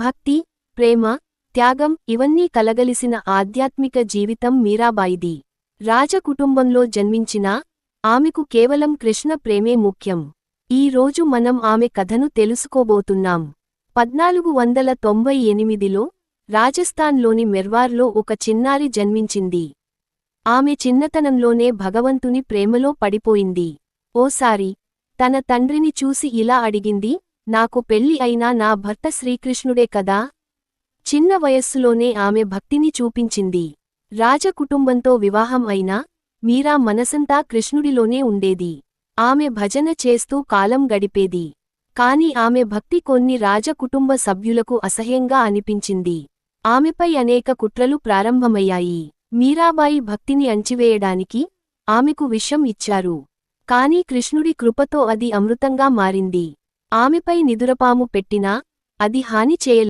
భక్తి ప్రేమ త్యాగం ఇవన్నీ కలగలిసిన ఆధ్యాత్మిక జీవితం మీరాబాయిది. రాజకుటుంబంలో జన్మించినా ఆమెకు కేవలం కృష్ణ ప్రేమే ముఖ్యం. ఈ రోజు మనం ఆమె కథను తెలుసుకోబోతున్నాం. పద్నాలుగు వందల తొంభై ఎనిమిదిలో రాజస్థాన్లోని మెర్వార్లో ఒక చిన్నారి జన్మించింది. ఆమె చిన్నతనంలోనే భగవంతుని ప్రేమలో పడిపోయింది. ఓసారి తన తండ్రిని చూసి ఇలా అడిగింది నాకు పెళ్ళి అయినా నా భర్త శ్రీకృష్ణుడే కదా? చిన్న వయస్సులోనే ఆమె భక్తిని చూపించింది. రాజకుటుంబంతో వివాహం అయినా మీరా మనసంతా కృష్ణుడిలోనే ఉండేది. ఆమె భజన చేస్తూ కాలం గడిపేది. కాని ఆమె భక్తి కొన్ని రాజకుటుంబ సభ్యులకు అసహ్యంగా అనిపించింది. ఆమెపై అనేక కుట్రలు ప్రారంభమయ్యాయి. మీరాబాయి భక్తిని అంచివేయడానికి ఆమెకు విషం ఇచ్చారు. కాని కృష్ణుడి కృపతో అది అమృతంగా మారింది. ఆమెపై నిదురపాము పెట్టినా అది హాని చేయలేదు.